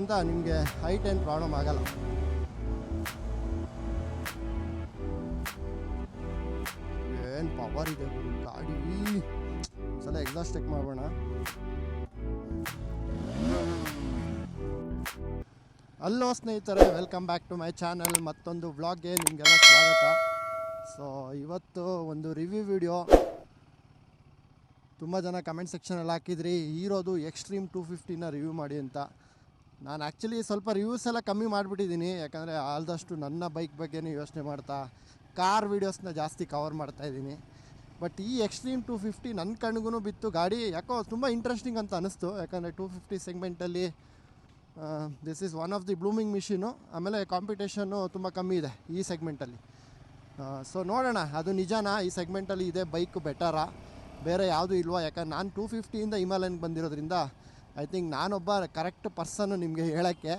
ಅಂತ ನಿಮಗೆ ಹೈಟ್ ಏನು ಪ್ರಾಬ್ಲಮ್ ಆಗಲ್ಲ. ಏನು ಪವರ್ ಇದೆ ಗಾಡಿ. ಸಲ ಎಕ್ಸಾಸ್ಟ್ ಚೆಕ್ ಮಾಡೋಣ ಅಲ್ಲೋ ಸ್ನೇಹಿತರೆ welcome back to my channel ಮತ್ತೊಂದು ವ್ಲಾಗ್ಗೆ ನಿಮಗೆಲ್ಲ ಸ್ವಾಗತ. ಸೊ ಇವತ್ತು ಒಂದು ರಿವ್ಯೂ ವಿಡಿಯೋ ತುಂಬ ಜನ ಕಮೆಂಟ್ ಸೆಕ್ಷನಲ್ಲಿ ಹಾಕಿದ್ರಿ, ಹೀರೋದು ಎಕ್ಸ್ಟ್ರೀಮ್ ಟೂ ಫಿಫ್ಟಿನ ರಿವ್ಯೂ ಮಾಡಿ ಅಂತ. ನಾನು ಆ್ಯಕ್ಚುಲಿ ಸ್ವಲ್ಪ ರಿವ್ಯೂಸ್ ಎಲ್ಲ ಕಮ್ಮಿ ಮಾಡಿಬಿಟ್ಟಿದ್ದೀನಿ. ಯಾಕಂದರೆ ಆಲ್ದಷ್ಟು ನನ್ನ ಬೈಕ್ ಬಗ್ಗೆನೇ ಯೋಚನೆ ಮಾಡ್ತಾ ಕಾರ್ ವೀಡಿಯೋಸ್ನ ಜಾಸ್ತಿ ಕವರ್ ಮಾಡ್ತಾ ಇದ್ದೀನಿ. ಬಟ್ ಈ ಎಕ್ಸ್ಟ್ರೀಮ್ ಟೂ ಫಿಫ್ಟಿ ನನ್ನ ಕಣ್ಗೂ ಬಿತ್ತು. ಗಾಡಿ ಯಾಕೋ ತುಂಬ ಇಂಟ್ರೆಸ್ಟಿಂಗ್ ಅಂತ ಅನಿಸ್ತು. ಯಾಕಂದರೆ two fifty ಸೆಗ್ಮೆಂಟಲ್ಲಿ this is one of the blooming machine ಆಮೇಲೆ ಕಾಂಪಿಟೇಷನ್ನು ತುಂಬ ಕಮ್ಮಿ ಇದೆ ಈ ಸೆಗ್ಮೆಂಟಲ್ಲಿ ಸೊ ನೋಡೋಣ, ಅದು ನಿಜನಾ? ಈ ಸೆಗ್ಮೆಂಟಲ್ಲಿ ಇದೆ ಬೈಕ್ ಬೆಟರಾ ಬೇರೆ ಯಾವುದೂ ಇಲ್ವಾ? ಯಾಕಂದ್ರೆ ನಾನು ಟೂ ಫಿಫ್ಟಿಯಿಂದ ಹಿಮಾಲಯನ್ಗೆ ಬಂದಿರೋದ್ರಿಂದ ಐ ಥಿಂಕ್ ನಾನೊಬ್ಬ ಕರೆಕ್ಟ್ ಪರ್ಸನ್ನು ನಿಮಗೆ ಹೇಳೋಕ್ಕೆ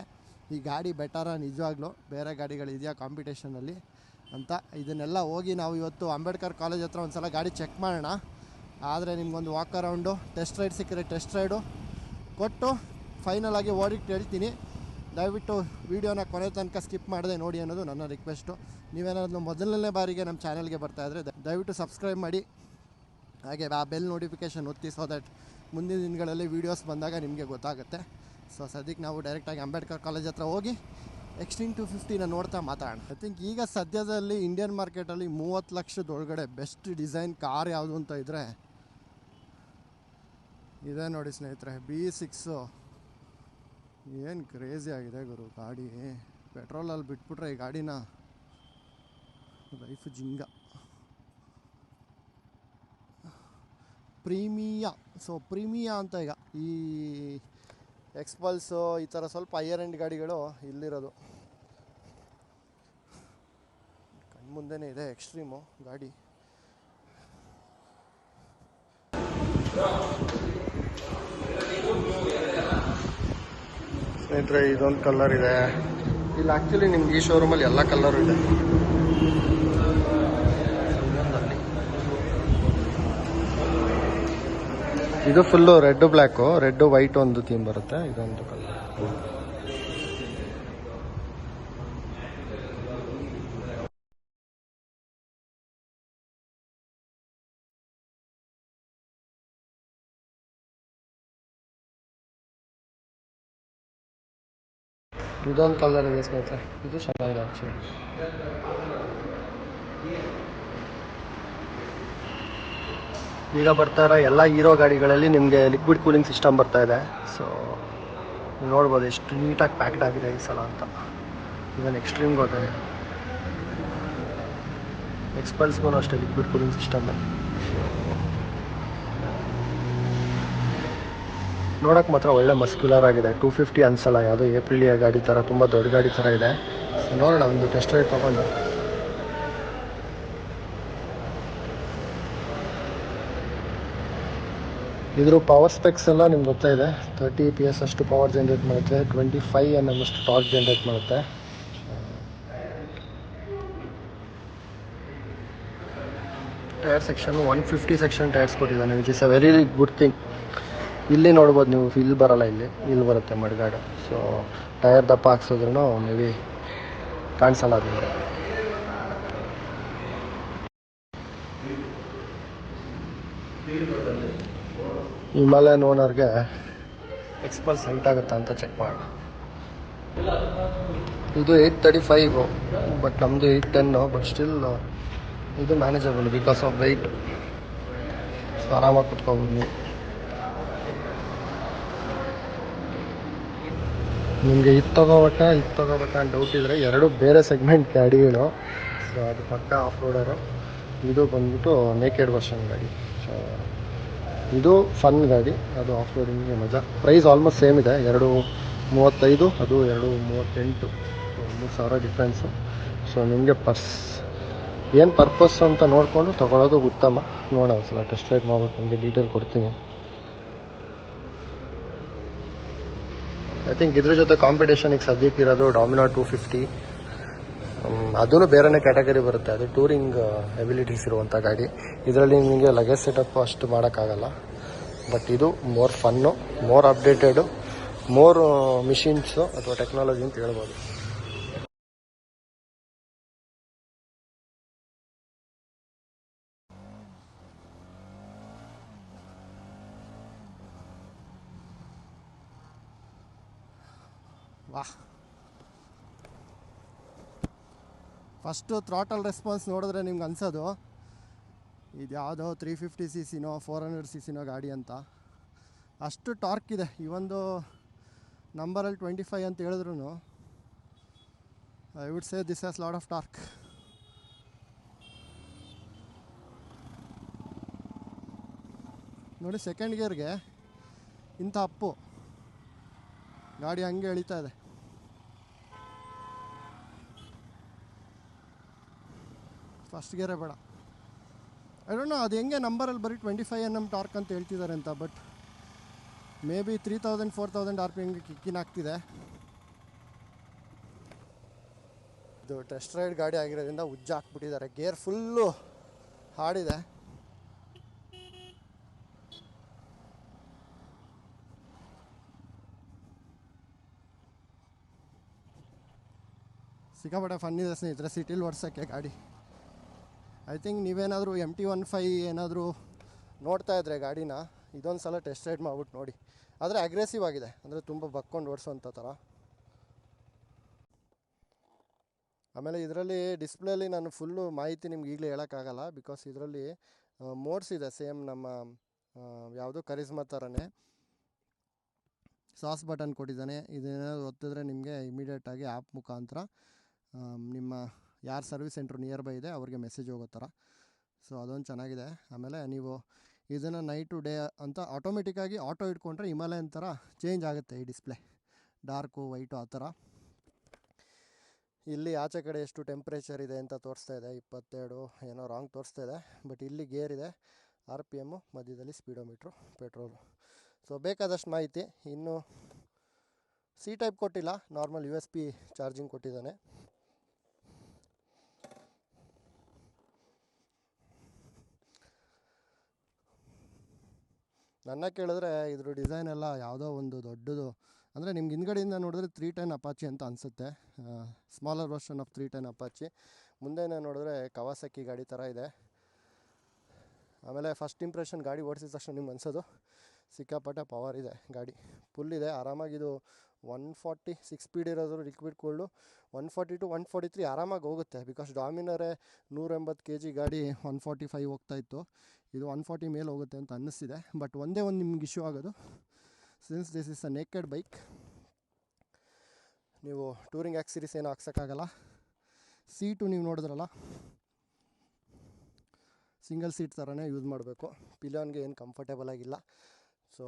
ಈ ಗಾಡಿ ಬೆಟರ ನಿಜವಾಗ್ಲೂ ಬೇರೆ ಗಾಡಿಗಳು ಇದೆಯಾ ಕಾಂಪಿಟೇಷನಲ್ಲಿ ಅಂತ ಇದನ್ನೆಲ್ಲ ಹೋಗಿ ನಾವು ಇವತ್ತು ಅಂಬೇಡ್ಕರ್ ಕಾಲೇಜ್ ಹತ್ರ ಒಂದು ಸಲ ಗಾಡಿ ಚೆಕ್ ಮಾಡೋಣ. ಆದರೆ ನಿಮ್ಗೊಂದು ವಾಕ್ ಅರೌಂಡು ಟೆಸ್ಟ್ ರೈಡ್ ಸಿಕ್ಕರೆ ಟೆಸ್ಟ್ ರೈಡು ಕೊಟ್ಟು ಫೈನಲ್ ಆಗಿ ಓಡಿಟ್ಟು ಹೇಳ್ತೀನಿ. ದಯವಿಟ್ಟು ವೀಡಿಯೋನ ಕೊನೆ ತನಕ ಸ್ಕಿಪ್ ಮಾಡದೆ ನೋಡಿ ಅನ್ನೋದು ನನ್ನ ರಿಕ್ವೆಸ್ಟು ನೀವೇನಾದ್ರು ಮೊದಲನೇ ಬಾರಿಗೆ ನಮ್ಮ ಚಾನಲ್ಗೆ ಬರ್ತಾಯಿದ್ರೆ ದಯವಿಟ್ಟು ಸಬ್ಸ್ಕ್ರೈಬ್ ಮಾಡಿ. ಹಾಗೆ ಆ ಬೆಲ್ ನೋಟಿಫಿಕೇಷನ್ ಒತ್ತಿ ಸೊ ದಟ್ ಮುಂದಿನ ದಿನಗಳಲ್ಲಿ ವೀಡಿಯೋಸ್ ಬಂದಾಗ ನಿಮಗೆ ಗೊತ್ತಾಗುತ್ತೆ. ಸೊ ಸದ್ಯಕ್ಕೆ ನಾವು ಡೈರೆಕ್ಟಾಗಿ ಅಂಬೇಡ್ಕರ್ ಕಾಲೇಜ್ ಹತ್ರ ಹೋಗಿ ಎಕ್ಸ್ಟ್ರೀಮ್ ಟು ಫಿಫ್ಟಿನ ನೋಡ್ತಾ ಮಾತಾಡೋಣ. ಐ ಥಿಂಕ್ ಈಗ ಸದ್ಯದಲ್ಲಿ ಇಂಡಿಯನ್ ಮಾರ್ಕೆಟಲ್ಲಿ ಮೂವತ್ತು ಲಕ್ಷದೊಳಗಡೆ ಬೆಸ್ಟ್ ಡಿಸೈನ್ ಕಾರ್ ಯಾವುದು ಅಂತ ಇದ್ದರೆ ಇದೆ ನೋಡಿ ಸ್ನೇಹಿತರೆ ಬಿ ಸಿಕ್ಸು ಏನು ಕ್ರೇಜಿ ಆಗಿದೆ ಗುರು, ಗಾಡಿ. ಪೆಟ್ರೋಲಲ್ಲಿ ಬಿಟ್ಬಿಟ್ರೆ ಈ ಗಾಡಿನ ಲೈಫ್ ಜಿಂಗ. ಪ್ರೀಮಿಯಾ ಸೊ ಪ್ರೀಮಿಯಾ ಅಂತ ಈಗ ಈ ಎಕ್ಸ್ಪಲ್ಸು ಈ ಥರ ಸ್ವಲ್ಪ ಹೈಯರ್ ಎಂಡ್ ಗಾಡಿಗಳು ಇಲ್ಲಿರೋದು. ಕಣ್ಮುಂದೆನೇ ಇದೆ ಎಕ್ಸ್ಟ್ರೀಮು ಗಾಡಿ. ಸ್ನೇಹಿತರೆ, ಇದೊಂದು ಕಲರ್ ಇದೆ. ಇಲ್ಲಿ ಆ್ಯಕ್ಚುಲಿ ನಿಮ್ಗೆ ಈ ಶೋರೂಮಲ್ಲಿ ಎಲ್ಲ ಕಲ್ಲರು ಇದೆ. ಇದು full red black, red white ಒಂದು ಥೀಮ್ ಬರುತ್ತೆ, ಇದೊಂದು ಕಲರ್ ಇದೊಂದು ಕಲರ್ ಇದೆ ಸ್ನೇಹಿತರೆ. ಇದು ಚೆನ್ನಾಗಿದೆ ಆ್ಯಕ್ಚುಲಿ ಈಗ ಬರ್ತಾ ಇರೋ ಎಲ್ಲ ಹೀರೋ ಗಾಡಿಗಳಲ್ಲಿ ನಿಮಗೆ ಲಿಕ್ವಿಡ್ ಕೂಲಿಂಗ್ ಸಿಸ್ಟಮ್ ಬರ್ತಾ ಇದೆ. ಸೊ ನೋಡ್ಬೋದು ಎಷ್ಟು ನೀಟಾಗಿ ಪ್ಯಾಕ್ಡ್ ಆಗಿದೆ ಈ ಸಲ ಅಂತ. ಇವನ್ ಎಕ್ಸ್ಟ್ರೀಮ್ಗೆ ಎಕ್ಸ್ಪಲ್ಸ್ ಎಕ್ಸ್ಪಲ್ಸ್ಗೂ ಅಷ್ಟೇ ಲಿಕ್ವಿಡ್ ಕೂಲಿಂಗ್ ಸಿಸ್ಟಮ್ ನೋಡೋಕೆ ಮಾತ್ರ ಒಳ್ಳೆ ಮಸ್ಕ್ಯುಲರ್ ಆಗಿದೆ. ಟೂ ಫಿಫ್ಟಿ ಅನ್ಸಲ್ಲ, ಯಾವುದೋ ಏಪ್ರಿಲಿಯ ಗಾಡಿ ಥರ ತುಂಬ ದೊಡ್ಡ ಗಾಡಿ ಥರ ಇದೆ. ನೋಡೋಣ, ಒಂದು ಟೆಸ್ಟ್ ರೈಡ್ ತೊಗೊಂಡು. ಇದ್ರ ಪವರ್ ಸ್ಪೆಕ್ಸ್ ಎಲ್ಲ ನಿಮ್ಗೆ ಗೊತ್ತಾಯಿದೆ ತರ್ಟಿ ಪಿ ಎಸ್ ಅಷ್ಟು ಪವರ್ ಜನ್ರೇಟ್ ಮಾಡುತ್ತೆ ಟ್ವೆಂಟಿ ಫೈವ್ ಎನ್ ಎಂ ಅಷ್ಟು ಟಾರ್ಕ್ ಜನ್ರೇಟ್ ಮಾಡುತ್ತೆ. Tyre section one fifty section tyres ಕೊಟ್ಟಿದ್ದಾನೆ which is a very good thing ಇಲ್ಲಿ ನೋಡ್ಬೋದು ನೀವು ಇಲ್ಲಿ ಬರೋಲ್ಲ ಇಲ್ಲಿ. ಇಲ್ಲಿ ಬರುತ್ತೆ ಮಡ್ಗಾಡು. ಸೊ ಟೈರ್ ದಪ್ಪ ಹಾಕ್ಸಿದ್ರು ಮೇ ಬಿ ಕಾಣಿಸಲ್ಲ ಅದು ಹಿಮಾಲಯನ್ ಓನರ್ಗೆ ಎಕ್ಸ್ಪಲ್ಸ್ ಹೈಟ್ ಆಗುತ್ತಾ ಅಂತ ಚೆಕ್ ಮಾಡೋಣ. ಇದು ಏಯ್ಟ್ ತರ್ಟಿ ಫೈವ್ ಬಟ್ ನಮ್ಮದು ಏಯ್ಟ್ ಟೆನ್ನು ಬಟ್ ಸ್ಟಿಲ್ ಇದು manageable because of weight so ಆರಾಮಾಗಿ ಕುತ್ಕೋಬೋದು ನಿಮಗೆ ಇದು ತಗೋಬೇಕಾ ಇದು ತಗೋಬೇಕಾ ಅಂತ ಡೌಟ್ ಇದ್ದರೆ ಎರಡು ಬೇರೆ ಸೆಗ್ಮೆಂಟ್ ಗಾಡಿಗಳು ಸೊ ಅದು ಪಕ್ಕ ಆಫ್ ರೋಡರು ಇದು ಬಂದ್ಬಿಟ್ಟು ನೇಕೆಡ್ ವರ್ಷನ್ ಗಾಡಿ. ಸೊ ಇದು ಫನ್ ಗಾಡಿ, ಅದು ಆಫ್ ರೋಡಿಂಗ್ಗೆ ಮಜಾ. ಪ್ರೈಸ್ ಆಲ್ಮೋಸ್ಟ್ ಸೇಮ್ ಇದೆ, ಎರಡು ಮೂವತ್ತೈದು, ಅದು ಎರಡು ಮೂವತ್ತೆಂಟು ಮೂರು ಸಾವಿರ ಡಿಫ್ರೆನ್ಸು ಸೊ ನಿಮಗೆ ಪರ್ಸ್ ಏನು ಪರ್ಪಸ್ ಅಂತ ನೋಡಿಕೊಂಡು ತೊಗೊಳೋದು ಉತ್ತಮ. ನೋಡೋಣ ಸಲ ಟೆಸ್ಟ್ ರೈಡ್ ಮಾಡ್ಬೇಕು, ನಿಮಗೆ ಡೀಟೇಲ್ ಕೊಡ್ತೀನಿ. ಐ ಥಿಂಕ್ ಇದ್ರ ಜೊತೆ ಕಾಂಪಿಟೇಷನ್ ಈಗ ಸದ್ಯಕ್ಕೆ ಇರೋದು ಡಾಮಿನಾ ಟೂ ಫಿಫ್ಟಿ ಅದೂ ಬೇರೆನೇ ಕ್ಯಾಟಗರಿ ಬರುತ್ತೆ. ಅದು ಟೂರಿಂಗ್ ಎಬಿಲಿಟೀಸ್ ಇರುವಂಥ ಗಾಡಿ. ಇದರಲ್ಲಿ ನಿಮಗೆ ಲಗೇಜ್ ಸೆಟಪ್ ಅಷ್ಟು ಮಾಡೋಕ್ಕಾಗಲ್ಲ. ಬಟ್ ಇದು more fun more updated more machines ಅಥವಾ ಟೆಕ್ನಾಲಜಿ ಅಂತ ಹೇಳ್ಬೋದು. ಫಸ್ಟು ಥ್ರಾಟಲ್ ರೆಸ್ಪಾನ್ಸ್ ನೋಡಿದ್ರೆ ನಿಮ್ಗೆ ಅನ್ಸೋದು, ಇದು ಯಾವುದೋ ತ್ರೀ ಫಿಫ್ಟಿ ಸಿ ಸಿನೋ ಫೋರ್ ಹಂಡ್ರೆಡ್ ಸಿ ಸಿನೋ ಗಾಡಿ ಅಂತ. ಅಷ್ಟು ಟಾರ್ಕ್ ಇದೆ. ಈ ಒಂದು ನಂಬರಲ್ಲಿ ಟ್ವೆಂಟಿ ಫೈವ್ ಅಂತ ಹೇಳಿದ್ರು I would say this has lot of torque ನೋಡಿ ಸೆಕೆಂಡ್ ಗಿಯರ್ಗೆ ಇಂಥ ಅಪ್ಪು. ಗಾಡಿ ಹಂಗೆ ಎಳಿತಾ ಇದೆ. ಫಸ್ಟ್ ಗೇರೇ ಬೇಡ. ಐ ಡೋಂಟ್ ನೋ ಅದು ಹೆಂಗೆ ನಂಬರಲ್ಲಿ ಬರೀ twenty five N M torque ಅಂತ ಹೇಳ್ತಿದ್ದಾರೆ ಅಂತ but maybe three thousand four thousand R P ಎಮ್ಗೆ ಕಿಕ್ಕಿನ ಆಗ್ತಿದೆ. ಇದು ಟೆಸ್ಟ್ ರೈಡ್ ಗಾಡಿ ಆಗಿರೋದ್ರಿಂದ ಉಜ್ಜ ಹಾಕ್ಬಿಟ್ಟಿದ್ದಾರೆ ಗೇರ್ ಫುಲ್ಲು ಹಾಡಿದೆ. ಸಿಕ್ಕಾಪಟ್ಟೆ ಇದೆ ಸ್ನೇಹಿತರೆ, ಸಿಟಿಲಿ ಓಡ್ಸೋಕ್ಕೆ ಗಾಡಿ. ಐ ಥಿಂಕ್ ನೀವೇನಾದರೂ ಎಂ ಟಿ ಒನ್ ಫೈ ಏನಾದರೂ ನೋಡ್ತಾ ಇದ್ರೆ ಗಾಡಿನ, ಇದೊಂದು ಸಲ ಟೆಸ್ಟ್ ರೈಡ್ ಮಾಡ್ಬಿಟ್ಟು ನೋಡಿ. ಆದರೆ ಅಗ್ರೆಸಿವ್ ಆಗಿದೆ. ಅಂದರೆ ತುಂಬ ಬಕ್ಕೊಂಡು ಓಡಿಸೋಂಥ ಥರ ಆಮೇಲೆ ಇದರಲ್ಲಿ ಡಿಸ್ಪ್ಲೇಲಿ ನಾನು ಫುಲ್ಲು ಮಾಹಿತಿ ನಿಮ್ಗೆ ಈಗಲೇ ಹೇಳೋಕ್ಕಾಗಲ್ಲ. ಬಿಕಾಸ್ ಇದರಲ್ಲಿ ಮೋಡ್ಸ್ ಇದೆ. ಸೇಮ್ ನಮ್ಮ ಯಾವುದು ಕರಿಸ್ಮಾ ಥರನೇ ಸಾಸ್ ಬಟನ್ ಕೊಟ್ಟಿದ್ದಾನೆ. ಇದೇನಾದ್ರು ಒತ್ತಿದ್ರೆ ನಿಮಗೆ ಇಮಿಡಿಯೇಟಾಗಿ ಆ್ಯಪ್ ಮುಖಾಂತರ ನಿಮ್ಮ ಯಾರು ಸರ್ವಿಸ್ ಸೆಂಟ್ರ್ ನಿಯರ್ ಬೈ ಇದೆ, ಅವ್ರಿಗೆ ಮೆಸೇಜ್ ಹೋಗೋ ಥರ. ಸೊ ಅದೊಂದು ಚೆನ್ನಾಗಿದೆ. ಆಮೇಲೆ ನೀವು ಇದನ್ನು ನೈಟ್ ಟು ಡೇ ಅಂತ ಆಟೋಮೆಟಿಕ್ಕಾಗಿ ಆಟೋ ಇಟ್ಕೊಂಡ್ರೆ ಹಿಮಾಲಯನ್ ಥರ ಚೇಂಜ್ ಆಗುತ್ತೆ ಈ ಡಿಸ್ಪ್ಲೇ ಡಾರ್ಕು ವೈಟು ಆ ಥರ. ಇಲ್ಲಿ ಆಚೆ ಕಡೆ ಎಷ್ಟು ಟೆಂಪ್ರೇಚರ್ ಇದೆ ಅಂತ ತೋರಿಸ್ತಾ ಇದೆ. ಇಪ್ಪತ್ತೆರಡು ಏನೋ ರಾಂಗ್ ತೋರಿಸ್ತಾ ಇದೆ. ಬಟ್ ಇಲ್ಲಿ ಗೇರ್ ಇದೆ. ಆರ್ ಪಿ ಎಮ್ಮು ಮಧ್ಯದಲ್ಲಿ ಸ್ಪೀಡೋಮೀಟ್ರು ಪೆಟ್ರೋಲು ಸೊ ಬೇಕಾದಷ್ಟು ಮಾಹಿತಿ. ಇನ್ನು ಸಿ ಟೈಪ್ ಕೊಟ್ಟಿಲ್ಲ. Normal U S B charging ಕೊಟ್ಟಿದ್ದಾನೆ. ನನ್ನ ಕೇಳಿದ್ರೆ ಇದ್ರ ಡಿಸೈನ್ ಎಲ್ಲ ಯಾವುದೋ ಒಂದು ದೊಡ್ಡದು, ಅಂದರೆ ನಿಮ್ಗೆ ಹಿಂದ್ಗಡೆಯಿಂದ ನೋಡಿದ್ರೆ ತ್ರೀ ಟೆನ್ ಅಪಾಚಿ ಅಂತ ಅನಿಸುತ್ತೆ. Smaller version of three ten Apache ಮುಂದೆನೇ ನೋಡಿದ್ರೆ ಕವಾಸಕ್ಕಿ ಗಾಡಿ ಥರ ಇದೆ. ಆಮೇಲೆ ಫಸ್ಟ್ ಇಂಪ್ರೆಷನ್ ಗಾಡಿ ಓಡಿಸಿದ ತಕ್ಷಣ ನಿಮ್ಗೆ ಅನ್ಸೋದು, ಸಿಕ್ಕಾಪಟ್ಟೆ ಪವರ್ ಇದೆ ಗಾಡಿ. ಫುಲ್ ಇದೆ, ಆರಾಮಾಗಿ ಇದು ಒನ್ ಫಾರ್ಟಿ ಸಿಕ್ಸ್ ಸ್ಪೀಡ್ ಇರೋದು liquid cooled one forty to one forty three ಆರಾಮಾಗಿ ಹೋಗುತ್ತೆ. ಬಿಕಾಸ್ ಡಾಮಿನರೇ ನೂರ ಎಂಬತ್ತು ಕೆ ಜಿ ಗಾಡಿ ಒನ್ ಫಾರ್ಟಿ ಫೈವ್ ಹೋಗ್ತಾ ಇತ್ತು. ಇದು ಒನ್ ಫಾರ್ಟಿ ಮೇಲೆ ಹೋಗುತ್ತೆ ಅಂತ ಅನ್ನಿಸ್ತಿದೆ. ಬಟ್ ಒಂದೇ ಒಂದು ನಿಮ್ಗೆ ಇಶ್ಯೂ ಆಗೋದು. Since this is a naked bike ನೀವು ಟೂರಿಂಗ್ ಆ್ಯಕ್ಸಿರೀಸ್ ಏನು ಹಾಕ್ಸೋಕ್ಕಾಗಲ್ಲ. ಸೀಟು ನೀವು ನೋಡಿದ್ರಲ್ಲ? ಸಿಂಗಲ್ ಸೀಟ್ ಥರನೇ ಯೂಸ್ ಮಾಡಬೇಕು. ಪಿಲಿಯಾನ್ಗೆ ಏನು ಕಂಫರ್ಟೇಬಲ್ ಆಗಿಲ್ಲ. ಸೊ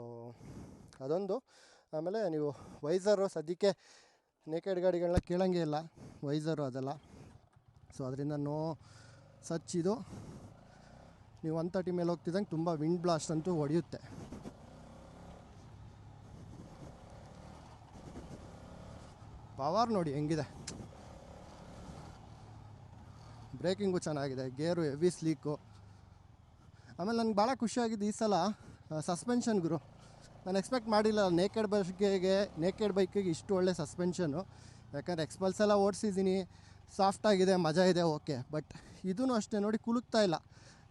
ಅದೊಂದು. ಆಮೇಲೆ ನೀವು ವೈಸರು ಸದ್ಯಕ್ಕೆ ನೇಕೆಡ್ ಗಾಡಿಗಳನ್ನ ಕೇಳಂಗೆ ಇಲ್ಲ. ವೈಸರು ಅದೆಲ್ಲ. ಸೊ, ಅದರಿಂದ ನೋ ಸಚ್ ಇದು. ನೀವು ಒನ್ ತರ್ಟಿ ಮೇಲೆ ಹೋಗ್ತಿದ್ದಂಗೆ ತುಂಬ ವಿಂಡ್ ಬ್ಲಾಸ್ಟ್ ಅಂತೂ ಹೊಡೆಯುತ್ತೆ. ಪವರ್ ನೋಡಿ ಹೆಂಗಿದೆ. ಬ್ರೇಕಿಂಗು ಚೆನ್ನಾಗಿದೆ, ಗೇರು ಹೆವಿ ಸ್ಲೀಕು. ಆಮೇಲೆ ನನಗೆ ಭಾಳ ಖುಷಿಯಾಗಿದ್ದು ಈ ಸಲ ಸಸ್ಪೆನ್ಷನ್ ಗುರು. ನಾನು ಎಕ್ಸ್ಪೆಕ್ಟ್ ಮಾಡಿಲ್ಲ. ನೇಕೆಡ್ ಬೈಕಿಗೆ ನೇಕೆಡ್ ಬೈಕಿಗೆ ಇಷ್ಟು ಒಳ್ಳೆ ಸಸ್ಪೆನ್ಷನು ಯಾಕಂದರೆ ಎಕ್ಸ್ಪಲ್ಸ್ ಎಲ್ಲ ಓಡಿಸಿದ್ದೀನಿ. ಸಾಫ್ಟಾಗಿದೆ ಮಜಾ ಇದೆ ಓಕೆ ಬಟ್ ಇದೂ ಅಷ್ಟೇ, ನೋಡಿ ಕುಲುಕ್ತಾ ಇಲ್ಲ.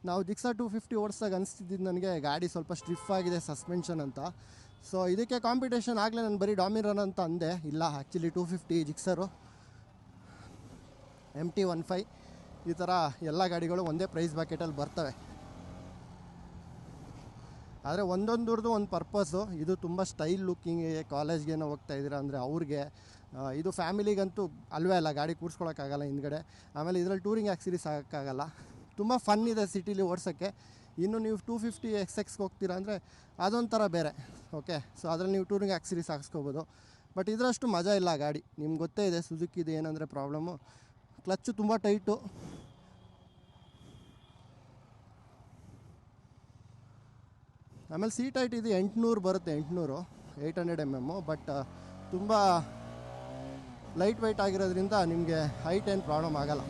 ನಾವು ಜಿಕ್ಸಾ ಟು ಫಿಫ್ಟಿ ಓಡಿಸ್ದಾಗ ಅನಿಸ್ತಿದ್ದು ನನಗೆ, ಗಾಡಿ ಸ್ವಲ್ಪ ಸ್ಟ್ರಿಫ್ ಆಗಿದೆ ಸಸ್ಪೆನ್ಷನ್ ಅಂತ. ಸೊ ಇದಕ್ಕೆ ಕಾಂಪಿಟೇಷನ್ ಆಗಲೇ ನಾನು ಬರೀ ಡಾಮಿರನ್ ಅಂತ ಅಂದೆ. ಇಲ್ಲ actually two fifty Gixxer M T one five ಈ ಥರ ಎಲ್ಲ ಗಾಡಿಗಳು ಒಂದೇ ಪ್ರೈಸ್ ಬ್ಯಾಕೆಟಲ್ಲಿ ಬರ್ತವೆ. ಆದರೆ ಒಂದೊಂದ್ರದ್ದು ಒಂದು ಪರ್ಪಸ್ಸು ಇದು ತುಂಬ ಸ್ಟೈಲ್ ಲುಕ್ಕಿಂಗಿಗೆ ಕಾಲೇಜ್ಗೇನೋ ಹೋಗ್ತಾ ಇದ್ದೀರಾ ಅಂದರೆ ಅವ್ರಿಗೆ. ಇದು ಫ್ಯಾಮಿಲಿಗಂತೂ ಅಲ್ವೇ ಅಲ್ಲ, ಗಾಡಿ ಕೂರಿಸ್ಕೊಳಕ್ಕಾಗಲ್ಲ ಹಿಂದ್ಗಡೆ. ಆಮೇಲೆ ಇದರಲ್ಲಿ ಟೂರಿಂಗ್ ಆಕ್ಸಿರೀಸ್ ಆಗೋಕ್ಕಾಗಲ್ಲ ತುಂಬ ಫನ್ ಇದೆ ಸಿಟಿಲಿ ಓಡಿಸೋಕ್ಕೆ. ಇನ್ನು ನೀವು ಟೂ ಫಿಫ್ಟಿ ಎಕ್ಸ್ ಎಕ್ಸ್ಗೆ ಹೋಗ್ತೀರಾ ಅಂದರೆ ಅದೊಂಥರ ಬೇರೆ ಓಕೆ ಸೊ ಅದರಲ್ಲಿ ನೀವು ಟೂರಿಂಗ್ ಆ್ಯಕ್ಸಿರೀಸ್ ಹಾಕ್ಸ್ಕೋಬೋದು ಬಟ್ ಇದರಷ್ಟು ಮಜಾ ಇಲ್ಲ ಗಾಡಿ. ನಿಮ್ಗೆ ಗೊತ್ತೇ ಇದೆ ಸುಜುಕಿದು ಏನಂದರೆ ಪ್ರಾಬ್ಲಮ್ಮು ಕ್ಲಚ್ಚು ತುಂಬ ಟೈಟು ಆಮೇಲೆ ಸೀಟ್ ಹೈಟ್ ಇದು ಎಂಟುನೂರು ಬರುತ್ತೆ, ಎಂಟುನೂರು eight hundred M M but ತುಂಬ ಲೈಟ್ ವೆಯ್ಟ್ ಆಗಿರೋದ್ರಿಂದ ನಿಮಗೆ ಹೈಟ್ ಏನು ಪ್ರಾಬ್ಲಮ್ ಆಗಲ್ಲ.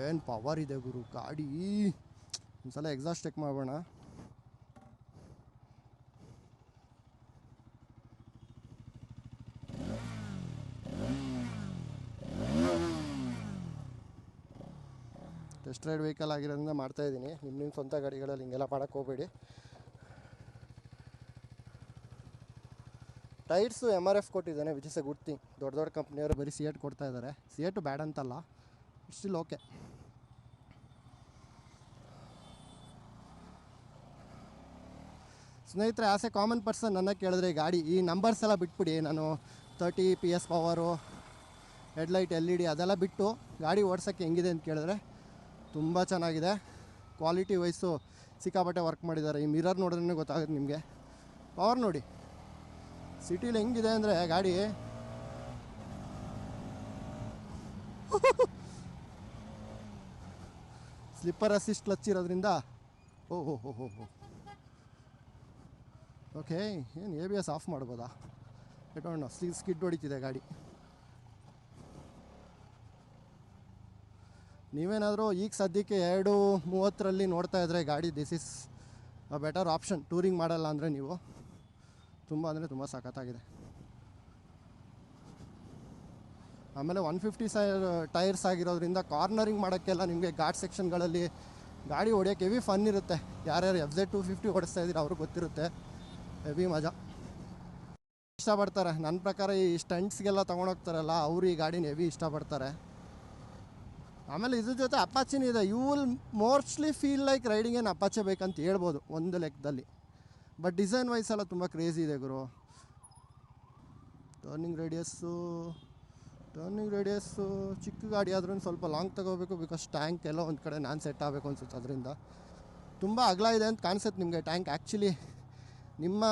ಏನು ಪವರ್ ಇದೆ ಗುರು, ಗಾಡಿ. ಒಂದ್ಸಲ ಎಕ್ಸಾಸ್ಟ್ ಚೆಕ್ ಮಾಡೋಣ ಟೆಸ್ಟ್ ರೈಡ್ ವೆಹಿಕಲ್ ಆಗಿರೋದ್ರಿಂದ ಮಾಡ್ತಾಯಿದ್ದೀನಿ ನಿಮ್ಮ ನಿಮ್ಮ ಸ್ವಂತ ಗಾಡಿಗಳಲ್ಲಿ ಹಿಂಗೆಲ್ಲ ಮಾಡೋಕ್ಕೆ ಹೋಗಬೇಡಿ. ಟೈರ್ಸು ಎಂ ಆರ್ ಎಫ್ ಕೊಟ್ಟಿದ್ದಾನೆ which is a good thing ದೊಡ್ಡ ದೊಡ್ಡ ಕಂಪ್ನಿಯವರು ಬರೀ ಸಿ ಎಟ್ ಕೊಡ್ತಾ ಇದ್ದಾರೆ. ಸಿ ಬ್ಯಾಡ್ ಅಂತಲ್ಲ ಸ್ಟಿಲ್ ಓಕೆ ಸ್ನೇಹಿತರೆ ಆಸ್ ಎ ಕಾಮನ್ ಪರ್ಸನ್ ನನ್ನ ಕೇಳಿದ್ರೆ ಗಾಡಿ, ಈ ನಂಬರ್ಸ್ ಎಲ್ಲ ಬಿಟ್ಬಿಡಿ. ನಾನು thirty P S power headlight L E D ಅದೆಲ್ಲ ಬಿಟ್ಟು ಗಾಡಿ ಓಡ್ಸೋಕ್ಕೆ ಹೆಂಗಿದೆ ಅಂತ ಕೇಳಿದ್ರೆ ತುಂಬ ಚೆನ್ನಾಗಿದೆ. ಕ್ವಾಲಿಟಿ ವೈಸು ಸಿಕ್ಕಾಪಟ್ಟೆ ವರ್ಕ್ ಮಾಡಿದ್ದಾರೆ. ಈ ಮಿರರ್ ನೋಡಿದ್ರೆ ಗೊತ್ತಾಗುತ್ತೆ ನಿಮಗೆ. ಪವರ್ ನೋಡಿ. ಸಿಟಿಲಿ ಹೆಂಗಿದೆ ಅಂದರೆ ಗಾಡಿ? ಸ್ಲಿಪ್ಪರ್ ಅಸಿಸ್ಟ್ ಕ್ಲಚ್ ಇರೋದ್ರಿಂದ? ಓ ಹೋ ಹೋ ಹೋ ಓಕೆ ಏನು ಎ ಬಿ ಎಸ್ ಆಫ್ ಮಾಡ್ಬೋದಾ? ಸ್ಲಿ ಸ್ಕಿಡ್ ಹೊಡಿತಿದೆ ಗಾಡಿ. ನೀವೇನಾದರೂ ಈಗ ಸದ್ಯಕ್ಕೆ ಎರಡು ಮೂವತ್ತರಲ್ಲಿ ನೋಡ್ತಾ ಇದ್ದರೆ ಗಾಡಿ this is a better option touring ಮಾಡಲ್ಲ ಅಂದರೆ ನೀವು ತುಂಬ ಅಂದರೆ ತುಂಬ ಸಖತ್ತಾಗಿದೆ. ಆಮೇಲೆ ಒನ್ ಫಿಫ್ಟಿ ಸೈ ಟೈರ್ಸ್ ಆಗಿರೋದ್ರಿಂದ ಕಾರ್ನರಿಂಗ್ ಮಾಡೋಕ್ಕೆಲ್ಲ ನಿಮಗೆ ಘಾಟ್ ಸೆಕ್ಷನ್ಗಳಲ್ಲಿ ಗಾಡಿ ಹೊಡಿಯೋಕ್ಕೆ ಹೆವಿ ಫನ್ ಇರುತ್ತೆ. ಯಾರ್ಯಾರು ಎಫ್ ಜೆಡ್ ಟು ಫಿಫ್ಟಿ ಓಡಿಸ್ತಾ ಇದ್ದೀರ ಅವ್ರಿಗೆ ಗೊತ್ತಿರುತ್ತೆ. ಹೆವಿ ಮಜಾ. ಇಷ್ಟಪಡ್ತಾರೆ. ನನ್ನ ಪ್ರಕಾರ ಈ ಸ್ಟಂಟ್ಸ್ಗೆಲ್ಲ ತೊಗೊಂಡೋಗ್ತಾರಲ್ಲ, ಅವರು ಈ ಗಾಡಿನ ಹೆವಿ ಇಷ್ಟಪಡ್ತಾರೆ. ಆಮೇಲೆ ಇದ್ರ ಜೊತೆ ಅಪಾಚಿನ ಇದೆ. You will mostly feel like riding ಏನು ಅಪಾಚೆ ಬೇಕಂತ ಹೇಳ್ಬೋದು ಒಂದು ಲೆಕ್ಕದಲ್ಲಿ. ಬಟ್ ಡಿಸೈನ್ ವೈಸ್ ಎಲ್ಲ ತುಂಬ ಕ್ರೇಜಿ ಇದೆ ಗುರು. ಟರ್ನಿಂಗ್ ರೇಡಿಯಸ್ಸು ಟರ್ನಿಂಗ್ ರೇಡಿಯಸ್ಸು ಚಿಕ್ಕ ಗಾಡಿ ಆದ್ರೂ ಸ್ವಲ್ಪ ಲಾಂಗ್ ತಗೋಬೇಕು ಬಿಕಾಸ್ ಟ್ಯಾಂಕ್ ಎಲ್ಲ ಒಂದು ಕಡೆ ನಾನು ಸೆಟ್ ಆಗಬೇಕು ಅನ್ಸುತ್ತೆ ಅದರಿಂದ. ತುಂಬ ಅಗಲ ಇದೆ ಅಂತ ಕಾಣಿಸುತ್ತೆ ನಿಮಗೆ ಟ್ಯಾಂಕ್ ಆ್ಯಕ್ಚುಲಿ ನಿಮ್ಮ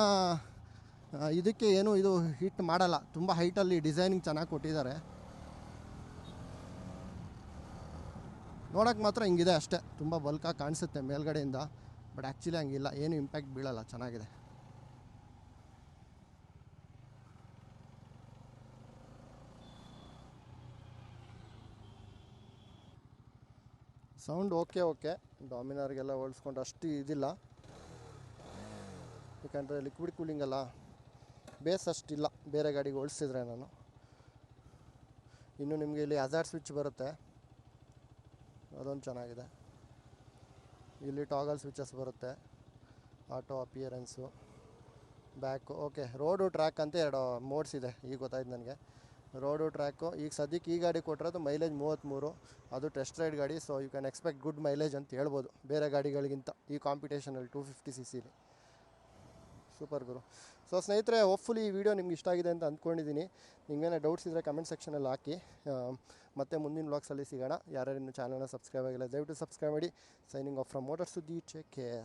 ಇದಕ್ಕೆ ಏನು ಇದು ಹಿಟ್ ಮಾಡಲ್ಲ. ತುಂಬ ಹೈಟಲ್ಲಿ ಡಿಸೈನಿಂಗ್ ಚೆನ್ನಾಗಿ ಕೊಟ್ಟಿದ್ದಾರೆ. ನೋಡೋಕೆ ಮಾತ್ರ ಹಿಂಗಿದೆ ಅಷ್ಟೇ. ತುಂಬ ಬಲ್ಕಾಗಿ ಕಾಣಿಸುತ್ತೆ ಮೇಲ್ಗಡೆಯಿಂದ ಬಟ್ ಆ್ಯಕ್ಚುಲಿ ಹಂಗಿಲ್ಲ. ಏನು ಇಂಪ್ಯಾಕ್ಟ್ ಬೀಳಲ್ಲ, ಚೆನ್ನಾಗಿದೆ. ಸೌಂಡ್ ಓಕೆ ಓಕೆ ಡಾಮಿನಾರ್ಗೆಲ್ಲ ಹೋಲಿಸ್ಕೊಂಡು ಅಷ್ಟು ಇದಿಲ್ಲ. ಯಾಕಂದರೆ ಲಿಕ್ವಿಡ್ ಕೂಲಿಂಗ್ ಅಲ್ಲ. ಬೇಸ್ ಅಷ್ಟಿಲ್ಲ. ಬೇರೆ ಗಾಡಿಗೆ ಹೋಲಿಸಿದ್ರೆ ನಾನು. ಇನ್ನು ನಿಮಗೆ ಇಲ್ಲಿ ಹಜಾರ್ ಸ್ವಿಚ್ ಬರುತ್ತೆ. ಅದೊಂದು ಚೆನ್ನಾಗಿದೆ. ಇಲ್ಲಿ ಟಾಗಲ್ ಸ್ವಿಚಸ್ ಬರುತ್ತೆ. Auto appearance back okay road track ಅಂತ ಎರಡು ಮೋಡ್ಸ್ ಇದೆ, ಈಗ ಗೊತ್ತಾಯ್ತು ನನಗೆ. ರೋಡು ಟ್ರ್ಯಾಕು ಈಗ ಸದ್ಯಕ್ಕೆ ಈ ಗಾಡಿ ಕೊಟ್ಟಿರೋದು ಮೈಲೇಜ್ ಮೂವತ್ತ್ಮೂರು ಅದು ಟೆಸ್ಟ್ ರೈಡ್ ಗಾಡಿ so you can expect good mileage ಅಂತ ಹೇಳ್ಬೋದು. ಬೇರೆ ಗಾಡಿಗಳಿಗಿಂತ ಈ ಕಾಂಪಿಟೇಷನಲ್ಲಿ ಟೂ ಫಿಫ್ಟಿ ಸಿ ಸಿಲಿ ಸೂಪರ್ ಗುರು. ಸೊ ಸ್ನೇಹಿತರೆ ಹೋಪ್ಫುಲಿ ಈ ವಿಡಿಯೋ ನಿಮ್ಗೆ ಇಷ್ಟ ಆಗಿದೆ ಅಂತ ಅಂದ್ಕೊಂಡಿದ್ದೀನಿ. ನಿಮ್ಗೇನೇ ಡೌಟ್ಸ್ ಇದ್ದರೆ ಕಮೆಂಟ್ ಸೆಕ್ಷನಲ್ಲಿ ಹಾಕಿ. ಮತ್ತೆ ಮುಂದಿನ ವ್ಲಾಗ್ಸಲ್ಲಿ ಸಿಗೋಣ. ಯಾರ್ಯಾರು ಇನ್ನೂ ಚಾನಲ್ನ ಸಬ್ಸ್ಕ್ರೈಬ್ ಆಗಿಲ್ಲ, ದಯವಿಟ್ಟು ಸಬ್ಸ್ಕ್ರೈಬ್ ಮಾಡಿ. ಸೈನಿಂಗ್ ಆಫ್ ಫ್ರಮ್ ಮೋಟರ್ ಸುದ್ದಿ ಟೇಕ್ ಕೇರ್